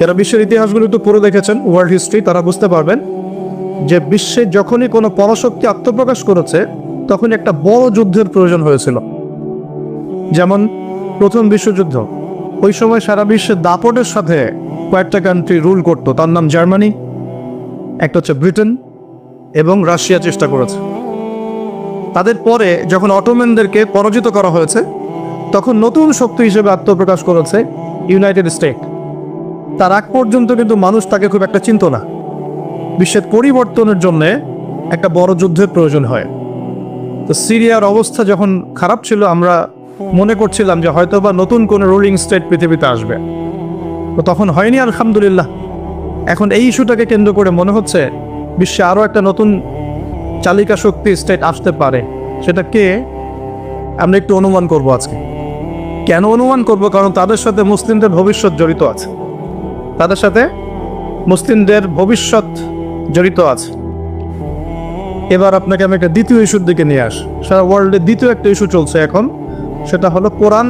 যারা বিশ্বের ইতিহাসগুলো একটু পড়ে দেখেছেন ওয়ার্ল্ড হিস্ট্রি তারা বুঝতে পারবেন যে বিশ্বে যখনই কোনো পরাশক্তি আত্মপ্রকাশ করেছে তখন একটা বড় যুদ্ধের প্রয়োজন হয়েছিল। যেমন প্রথম বিশ্বযুদ্ধ। ওই সময় সারা বিশ্বে দাপটের সাথে কয়েকটা কান্ট্রি রুল করতো। তার নাম জার্মানি, একটা হচ্ছে ব্রিটেন এবং রাশিয়া চেষ্টা করেছে। তাদের পরে যখন অটোম্যানদেরকে পরাজিত করা হয়েছে, তখন নতুন শক্তি হিসেবে আত্মপ্রকাশ করেছে ইউনাইটেড স্টেট। তার আগ পর্যন্ত কিন্তু মানুষ তাকে খুব একটা চিনত না। বিশ্বের পরিবর্তনের জন্য একটা বড় যুদ্ধের প্রয়োজন হয়। তো সিরিয়ার অবস্থা যখন খারাপ ছিল, আমরা মনে করছিলাম যে হয়তো বা নতুন কোনো রুলিং স্টেট পৃথিবীতে আসবে। তো তখন হয়নি, আলহামদুলিল্লাহ। এখন এই ইস্যুটাকে কেন্দ্র করে মনে হচ্ছে বিশ্বে আরও একটা নতুন চালিকা শক্তি স্টেট আসতে পারে। সেটা কে? আমরা একটু অনুমান করব আজকে। কেন অনুমান করব? কারণ তাদের সাথে মুসলিমদের ভবিষ্যৎ জড়িত আছে। তাদের সাথে মুসলিমদের ভবিষ্যৎ জড়িত আছে। এবার আপনাকে আমি একটা দ্বিতীয় ইস্যুর দিকে নিয়ে আস। সারা ওয়ার্ল্ডে দ্বিতীয় একটা ইস্যু চলছে এখন। সেটা হলো কোরআন